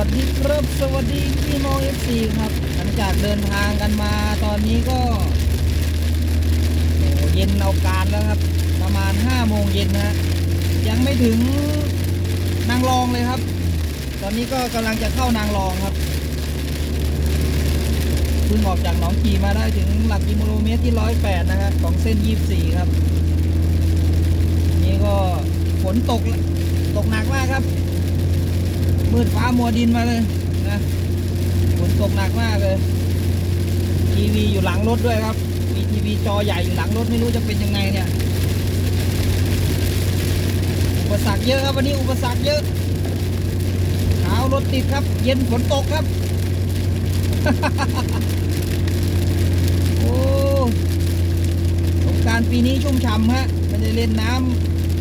วัสดีครับสวัสดีพี่น้องเอฟซีครับ หลังจากเดินทางกันมาตอนนี้ก็เย็นเอาการแล้วครับ ประมาณ5โมงเย็นนะฮะยังไม่ถึงนางรองเลยครับ ตอนนี้ก็กำลังจะเข้านางรองครับเพิ่งออกจากหนองกีมาได้ถึงหลักกิโลเมตรที่ร้อยแปดนะฮะของเส้นยี่สี่ครับ นี่ก็ฝนตกตกหนักมากครับ มืดฟ้ามัวดินมาเลยนะฝนตกหนักมากเลย ทีวีอยู่หลังรถด้วยครับ มีทีวีจอใหญ่อยู่หลังรถไม่รู้จะเป็นยังไงเนี่ย อุปสรรคเยอะครับวันนี้อุปสรรคเยอะขาวรถติดครับ เย็นฝนตกครับ โอ้สงการปีนี้ชุ่มฉ่ำฮะไม่ได้เล่นน้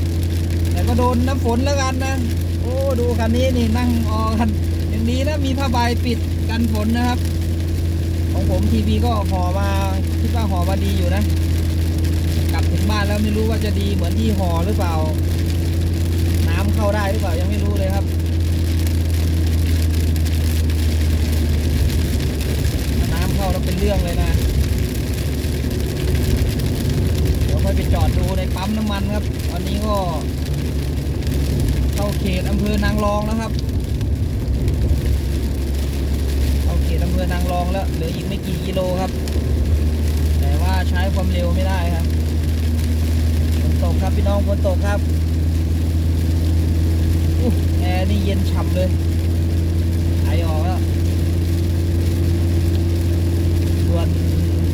ำแต่ก็โดนน้ำฝนแล้วกันนะ อ้ดูคันนี้นี่นั่งออกันอย่างนี้นะมีผ้าใบปิดกันฝนนะครับ ของผมทีวีก็ห่อมาคิดว่าห่อมาดีอยู่นะ กลับถึงบ้านแล้วไม่รู้ว่าจะดีเหมือนที่ห่อหรือเปล่า น้ำเข้าได้หรือเปล่ายังไม่รู้เลยครับถ้าน้ำเข้าแล้วเป็นเรื่องเลยนะเดี๋ยวค่อยไปจอดดูในปั๊มน้ำมันครับตอนนี้ก็ เข้าเขตอำเภอนางรองแล้วครับ เข้าเขตอำเภอนางรองแล้วเหลืออีกไม่กี่กิโลครับ แต่ว่าใช้ความเร็วไม่ได้ครับฝนตกครับพี่น้องฝนตกครับอแอร์นี่เย็นฉ่ำเลยไอออกแล้วส่วน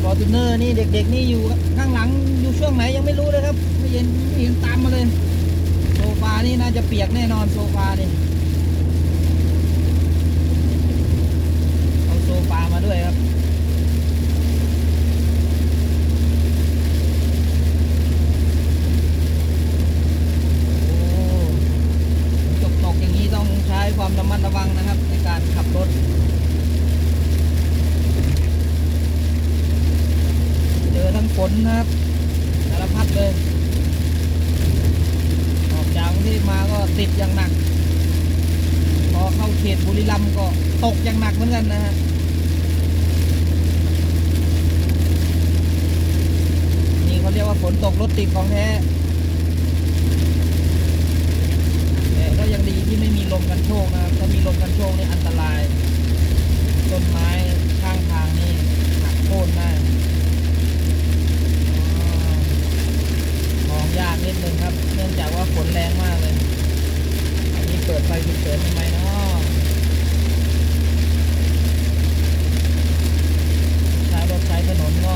ฟอร์จูเนอร์นี่เด็กๆนี่อยู่ข้างหลังอยู่ช่วงไหนยังไม่รู้เลยครับไม่เห็นไม่เห็นตามมาเลย โซฟานี่น่าจะเปียกแน่นอนโซฟานี่เอาโซฟามาด้วยครับโอ้ตกอย่างนี้ต้องใช้ความระมัดระวังนะครับในการขับรถ เจอทั้งฝนนะครับสารพัดเลย ออกจากกรุง เทพมาก็ติดอย่างหนัก พอเข้าเขตบุรีรัมย์ก็ตกอย่างหนักเหมือนกันนะฮะนี่เขาเรียกว่าฝนตกรถติดของแท้แต่ก็ยังดีที่ไม่มีลมกันโชกนะครับถ้ามีลมกันโชกนี่อันตรายต้นไม้ข้างทางนี่หักโค่นได้อ๋อมองยากนิดนึงครับ เนื่องจากว่าฝนแรงมากเลย อันนี้เปิดไฟฉุกเฉินทำไมเนาะใช้รถใช้ถนนก็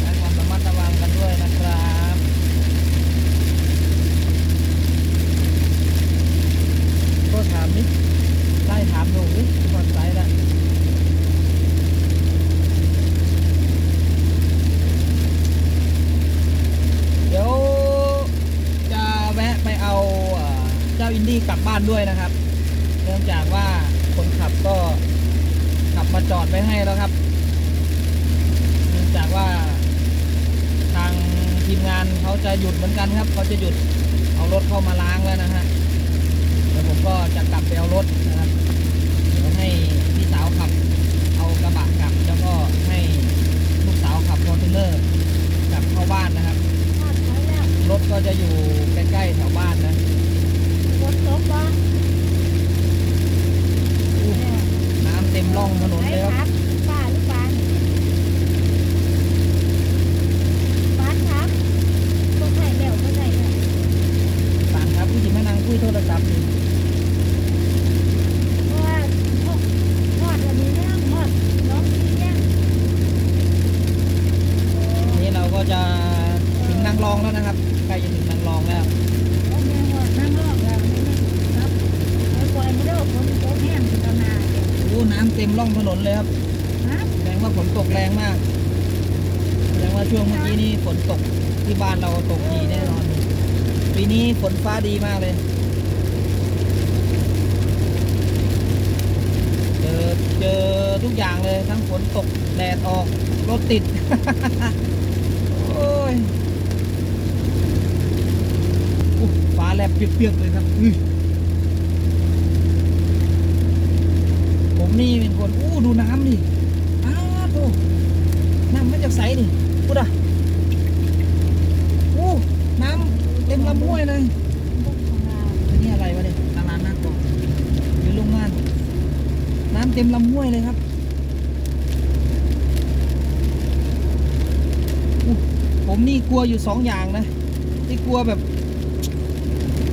ใช้ความระมัดระวังกันด้วยนะครับ ก็ถามนิไล่ถามดูดิก่อนไซส์ละเดี๋ยวจะแวะไปเอาเอ่อ ที่กลับบ้านด้วยนะครับ เนื่องจากว่าคนขับก็ขับมาจอดไว้ให้แล้วครับ เนื่องจากว่าทางทีมงานเขาจะหยุดเหมือนกันครับเขาจะหยุดเอารถเข้ามาล้างแล้วนะฮะแล้วผมก็จะกลับไปเอารถนะครับ เดี๋ยวให้พี่สาวขับ เอากระบะกลับ แล้วก็ให้ลูกสาวขับฟอร์จูเนอร์กลับเข้าบ้านนะครับ ทอดไว้แล้ว รถก็จะอยู่ใกล้ๆแถวบ้านนะ ฝนตกบ่ อู้น้ำเต็มร่องถนนเลยครับ ครับป้าหรือปานปานครับก็ไข่เดี่ยวก็ไข่เดี่ยว ปานครับผู้หญิงแม่นางคุยโทรศัพท์อยู่ เพราะว่าทอดทอดวันนี้เนี่ยทอดน้องนี้เนี่ย นี่เราก็จะถึงนางรองแล้วนะครับ ใกล้จะถึงนางรองแล้ว เอาแม่หอดนั่งรอบแล้วนี่นะครับไอ้ปล่อยไม่ได้ฝนตกแห้งถึงตนาเดียว อู้น้ำเต็มร่องถนนเลยครับ ฮะ แสดงว่าฝนตกแรงมาก แสดงว่า ช่วงเมื่อกี้นี่ฝนตกที่บ้านเราตกดีแน่นอนปีนี้ฝนฟ้าดีมากเลยเจอเจอทุกอย่างเลยทั้งฝนตกแดดออกรถติด โอ้ยฟ้าแลบเปียกๆเลยครับอื้อนี่เป็นคนอู้ดูน้ำดิอ้าวโธ่น้ำมาจากใสนี่ พูดอะอู้น้ำเต็มลำห้วยเลยอันนี่อะไรวะเนี่ยตลาดนัดบอกหรือโรงงาน น้ำเต็มลำห้วยเลยครับอู้ผมนี่กลัวอยู่สองอย่างนะที่กลัวแบบ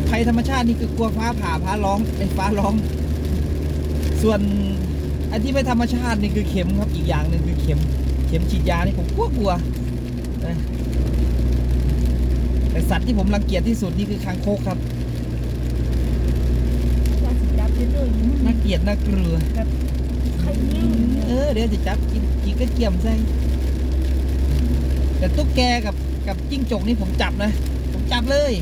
ภัยธรรมชาตินี่คือกลัวฟ้าผ่าฟ้าร้องไอ้ฟ้าร้อง ส่วนอันที่ไม่ธรรมชาตินี่คือเข็มครับอีกอย่างหนึ่งคือเข็ม เข็มฉีดยานี่ผมกลัวกลัว นะแต่สัตว์ที่ผมรังเกียจที่สุดนี่คือคางคกครับจะสิจับไปด้วยนี่น่าเกลียดน่ากลัวใครยิ่งเออเดี๋ยวจะจับกินกินก็เกี่ยมใส่แต่ตุ๊กแกกับกับจิ้งจกนี่ผมจับนะ ผมจับเลย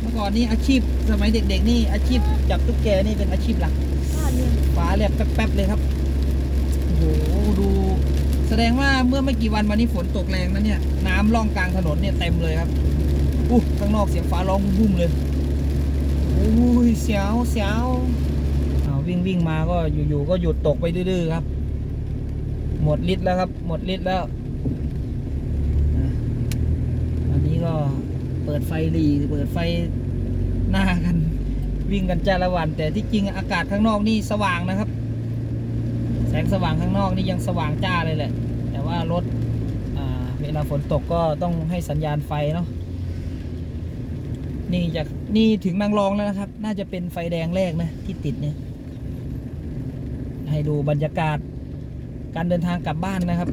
เมื่อก่อนนี่อาชีพสมัยเด็ก ๆ นี่อาชีพจับตุ๊กแกนี่เป็นอาชีพหลักข้าเรียนฟ้าแลบแป๊บๆเลยครับ โอ้โห ดู แสดงว่าเมื่อไม่กี่วันมานี้ฝนตกแรงนะเนี่ยน้ำล่องกลางถนนเนี่ยเต็มเลยครับอู้ข้างนอกเสียงฟ้าร้องบุ้มเลยโอ้ยเสียวเสียวเอาวิ่งวิ่งมาก็อยู่ๆก็หยุดตกไปดื้อๆครับ หมดฤทธิ์แล้วครับ หมดฤทธิ์แล้วอันนี้ก็เปิดไฟหลีเปิดไฟหน้ากัน วิ่งกันจ้าละวัน แต่ที่จริงอากาศข้างนอกนี่สว่างนะครับ แสงสว่างข้างนอกนี่ยังสว่างจ้าเลยแหละ แต่ว่ารถเวลาฝนตกก็ต้องให้สัญญาณไฟเนาะนี่จากนี่ถึงนางรองแล้วนะครับ น่าจะเป็นไฟแดงแรกนะที่ติดเนี่ย ให้ดูบรรยากาศการเดินทางกลับบ้านนะครับ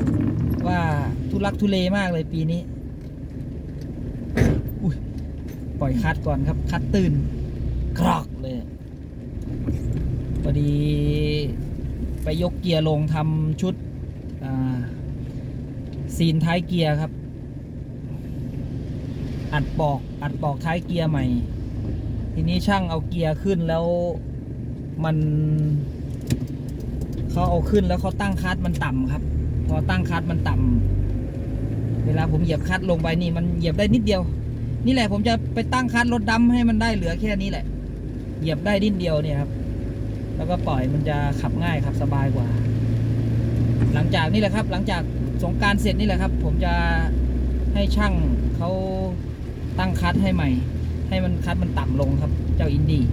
ว่าทุลักทุเลมากเลยปีนี้ปล่อยคัดก่อนครับ คัดตื่นกรอกเลยพอดี ไปยกเกียร์ลงทำชุดซีนท้ายเกียร์ครับ อัดปอกอัดปอกท้ายเกียร์ใหม่ ทีนี้ช่างเอาเกียร์ขึ้นแล้วมันเขาเอาขึ้นแล้วเขาตั้งคัดมันต่ำครับ พอตั้งคัดมันต่ำเวลาผมเหยียบคัดลงไปนี่มันเหยียบได้นิดเดียว นี่แหละผมจะไปตั้งคัดรถดำให้มันได้เหลือแค่นี้แหละ เหยียบได้ดิ้นเดียวเนี่ยครับ แล้วก็ปล่อยมันจะขับง่ายขับสบายกว่า หลังจากนี่แหละครับ หลังจากสงการเสร็จนี่แหละครับ ผมจะให้ช่างเขาตั้งคัดให้ใหม่ ให้มันคัดมันต่ำลงครับ เจ้าอินดี้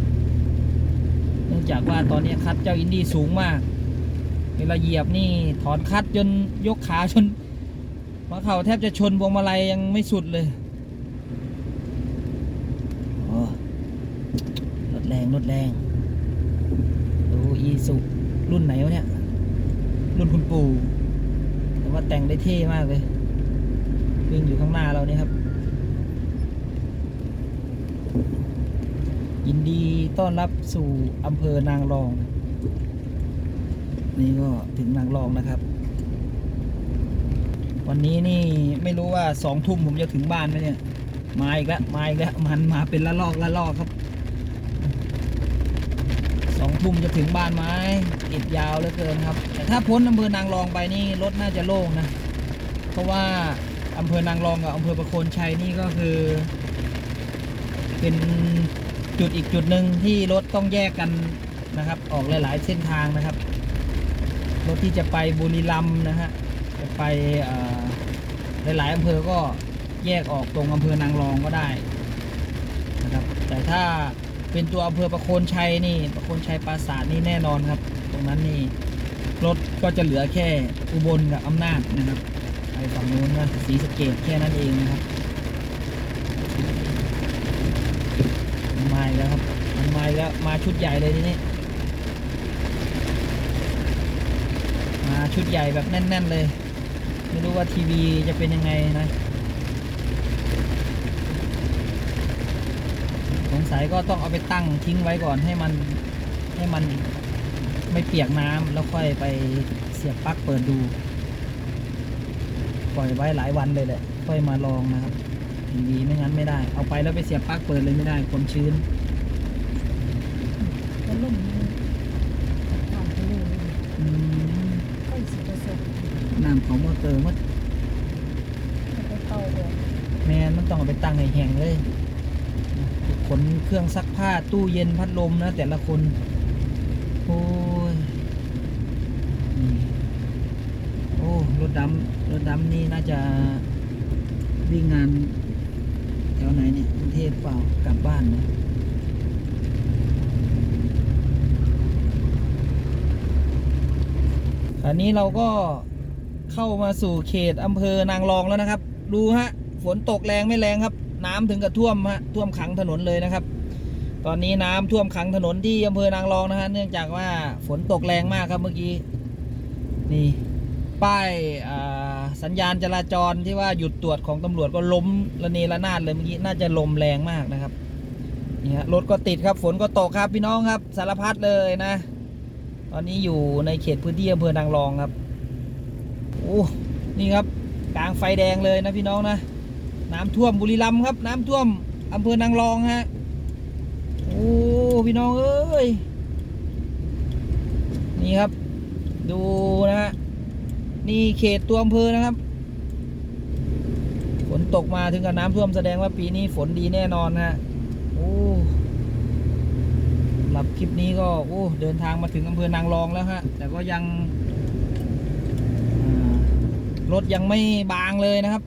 เนื่องจากว่าตอนนี้คัดเจ้าอินดี้สูงมากเวลาเหยียบนี่ถอนคัดจนยกขาจนหัวเข่าแทบจะชนพวงมาลัยยังไม่สุดเลยรถแรงรถแรง อีสุรุ่นไหนวะเนี่ย รุ่นคุณปู่แต่ว่าแต่งได้เท่มากเลย วิ่งอยู่ข้างหน้าเราเนี่ยครับ ยินดีต้อนรับสู่อำเภอนางรอง นี่ก็ถึงนางรองนะครับ วันนี้นี่ไม่รู้ว่าสองทุ่มผมจะถึงบ้านไหมเนี่ย มาอีกแล้วมาอีกแล้วมันมาเป็นละลอกละลอกครับ สองทุ่มจะถึงบ้านไหมติดยาวเหลือเกินครับ แต่ถ้าพ้นอำเภอนางรองไปนี่รถน่าจะโล่งนะ เพราะว่าอำเภอนางรองกับอำเภอประโคนชัยนี่ก็คือ เป็นจุดอีกจุดหนึ่งที่รถต้องแยกกันนะครับ ออกหลาย ๆ เส้นทางนะครับ รถที่จะไปบุรีรัมย์นะฮะจะไปหลาย ๆอำเภอก็แยกออกตรงอำเภอนางรองก็ได้นะครับ แต่ถ้า เป็นตัวอำเภอประโคนชัยนี่ประโคนชัยปราสาทนี่แน่นอนครับ ตรงนั้นนี่รถก็จะเหลือแค่อุบลกับอำนาจนะครับไปฝั่งนู้นนะศรีสเกดแค่นั้นเองนะครับมาแล้วครับมันมาแล้วมาชุดใหญ่เลยทีนี้มาชุดใหญ่แบบแน่น ๆ เลย ไม่รู้ว่าทีวีจะเป็นยังไงนะ สงสัยก็ต้องเอาไปตั้งทิ้งไว้ก่อนให้มันให้มันไม่เปียกน้ำแล้วค่อยไปเสียบปลั๊กเปิดดู ปล่อยไว้หลายวันเลยแหละ ค่อยมาลองนะครับทีวีไม่งั้นไม่ได้ เอาไปแล้วไปเสียบปลั๊กเปิดเลยไม่ได้ความชื้นจะล่มผ่านไปเลยอืมค่อยสิประสบน้ำของมอเตอร์มันจะไปเป่าออกแมนมันต้องเอาไปตั้งให้แห้งเลย ขนเครื่องซักผ้าตู้เย็นพัดลมนะแต่ละคนโอ้ยดดำรถดำนี่น่าจะวิ่งงานแถวไหนเนี่ยกรุงเทพเปล่ากลับบ้านนะอันนี้เราก็เข้ามาสู่เขตอำเภอนางรองแล้วนะครับ ดูฮะ ฝนตกแรงไม่แรงครับ น้ำถึงกับท่วมฮะท่วมขังถนนเลยนะครับ ตอนนี้น้ำท่วมขังถนนที่อำเภอนางรองนะฮะเนื่องจากว่าฝนตกแรงมากครับเมื่อกี้นี่ป้ายสัญญาณจราจรที่ว่าหยุดตรวจของตำรวจก็ล้มระเนระนาดเลยเมื่อกี้น่าจะลมแรงมากนะครับนี่ฮะรถก็ติดครับฝนก็ตกครับพี่น้องครับสารพัดเลยนะ ตอนนี้อยู่ในเขตพื้นที่อำเภอนางรองครับโอ้นี่ครับกลางไฟแดงเลยนะพี่น้องนะ น้ำท่วมบุรีรัมย์ครับ น้ำท่วมอำเภอนางรองฮะโอ้พี่น้องเอ้ยนี่ครับ ดูนะฮะนี่เขตตัวอำเภอนะครับ ฝนตกมาถึงกับน้ำท่วมแสดงว่าปีนี้ฝนดีแน่นอนนะฮะโอ้สำหรับคลิปนี้ก็โอ้เดินทางมาถึงอำเภอนางรองแล้วฮะแต่ก็ยังรถยังไม่บางเลยนะครับ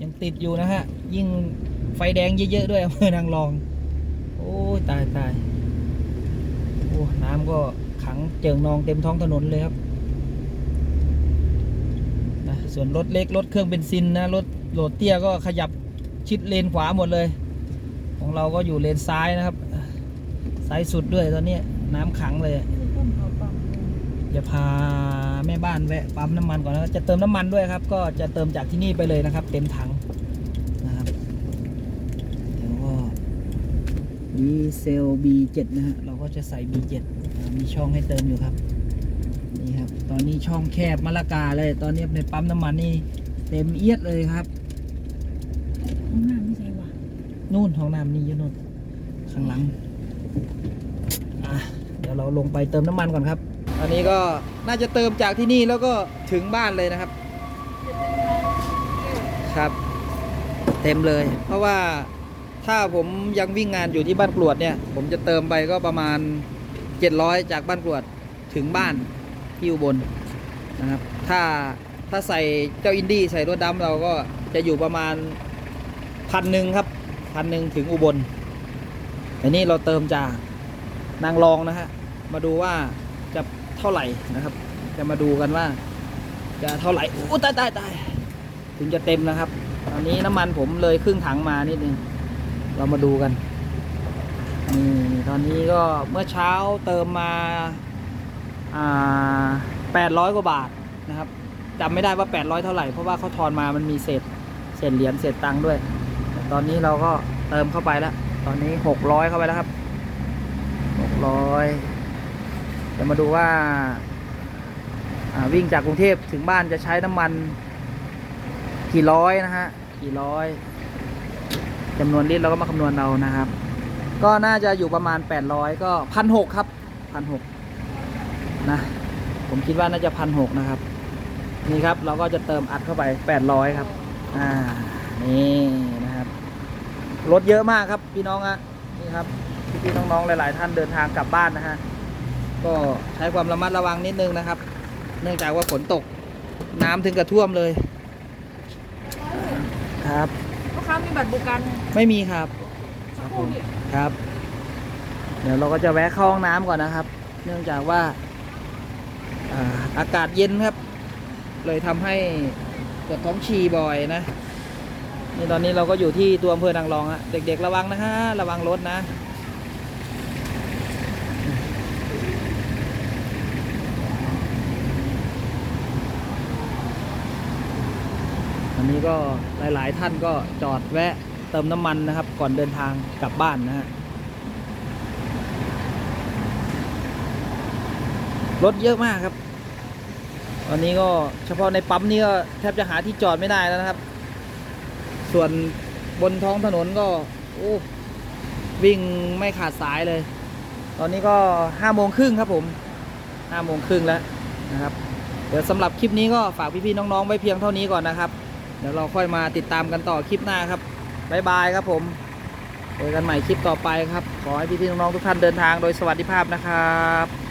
ยังติดอยู่นะฮะ ยิ่งไฟแดงเยอะๆด้วยอำเภอนางรอง โอ้ตายตายโอ้น้ำก็ขังเจิงนองเต็มท้องถนนเลยครับนะส่วนรถเล็กรถเครื่องเบนซินนะรถโหลดเตี้ยก็ขยับชิดเลนขวาหมดเลย ของเราก็อยู่เลนซ้ายนะครับ ซ้ายสุดด้วยตอนนี้น้ำขังเลย จะพาแม่บ้านแวะปั๊มน้ำมันก่อนนะครับจะเติมน้ำมันด้วยครับ ก็จะเติมจากที่นี่ไปเลยนะครับ เต็มถังนะครับแล้วก็ดีเซล B7 นะฮะเราก็จะใส่ B7 อ่ามีช่องให้เติมอยู่ครับนี่ครับ ตอนนี้ช่องแคบมะละกาเลย ตอนนี้ในปั๊มน้ำมันนี่เต็มเอียดเลยครับห้องน้ำไม่ใช่หวะนู่นห้องน้ำนี่อยู่นู่นข้างหลังอะเดี๋ยวเราลงไปเติมน้ำมันก่อนครับ อันนี้ก็น่าจะเติมจากที่นี่แล้วก็ถึงบ้านเลยนะครับ ครับ เต็มเลย เพราะว่าถ้าผมยังวิ่งงานอยู่ที่บ้านกรวดเนี่ย ผมจะเติมไปก็ประมาณ 700 จากบ้านกรวดถึงบ้านที่อุบลนะครับ ถ้าถ้าใส่เจ้าอินดี้ใส่รถดำเราก็จะอยู่ประมาณพันหนึ่งครับพันหนึ่งถึงอุบลอันนี้เราเติมจากนางรองนะฮะ มาดูว่าจะ เท่าไหร่นะครับ จะมาดูกันว่า จะเท่าไหร่อู้ตายตายตายถึงจะเต็มนะครับ ตอนนี้น้ำมันผมเลยครึ่งถังมานิดนึงเรามาดูกันนี่ตอนนี้ก็เมื่อเช้าเติมมาอ่าแปดร้อยกว่าบาทนะครับจำไม่ได้ว่าแปดร้อยเท่าไหร่ เพราะว่าเขาทอนมามันมีเศษเศษเหรียญเศษตังค์ด้วย ตอนนี้เราก็เติมเข้าไปแล้ว ตอนนี้หกร้อยเข้าไปแล้วครับหกร้อย จะมาดูว่าอ่าวิ่งจากกรุงเทพถึงบ้านจะใช้น้ำมัน กี่ร้อยนะฮะ กี่ร้อยจำนวนลิตรเราก็มาคำนวณเอานะครับ ก็น่าจะอยู่ประมาณ 800 ก็พันหกครับพันหกนะผมคิดว่าน่าจะพันหกนะครับ นี่ครับเราก็จะเติมอัดเข้าไป 800 ครับ อ่า นี่นะครับรถเยอะมากครับพี่น้องอะนี่ครับพี่ๆน้องๆหลาย ๆ ท่านเดินทางกลับบ้านนะฮะ ก็ใช้ความระมัดระวังนิดนึงนะครับ เนื่องจากว่าฝนตกน้ำถึงกระท่วมเลยครับลูกค้ามีบัตรบุกันไม่มีครับสักครู่ดิครับ เดี๋ยวเราก็จะแวะเข้าห้องน้ำก่อนนะครับ เนื่องจากว่าอ่าอากาศเย็นครับ เลยทำให้ปวดท้องฉี่บ่อยนะนี่ตอนนี้เราก็อยู่ที่ตัวอำเภอนางรองอะเด็กๆระวังนะฮะระวังรถนะ นี้ก็หลาย ๆ ท่านก็จอดแวะเติมน้ำมันนะครับ ก่อนเดินทางกลับบ้านนะฮะรถเยอะมากครับ ตอนนี้ก็เฉพาะในปั๊มนี่ก็แทบจะหาที่จอดไม่ได้แล้วนะครับ ส่วนบนท้องถนนก็โอ้วิ่งไม่ขาดสายเลย ตอนนี้ก็ห้าโมงครึ่งครับผมห้าโมงครึ่งแล้วนะครับ เดี๋ยวสำหรับคลิปนี้ก็ฝากพี่ๆน้องๆไว้เพียงเท่านี้ก่อนนะครับ เดี๋ยวเราค่อยมาติดตามกันต่อคลิปหน้าครับบ๊ายบายครับผมเจอกันใหม่คลิปต่อไปครับ ขอให้พี่ๆน้องๆทุกท่านเดินทางโดยสวัสดิภาพนะครับ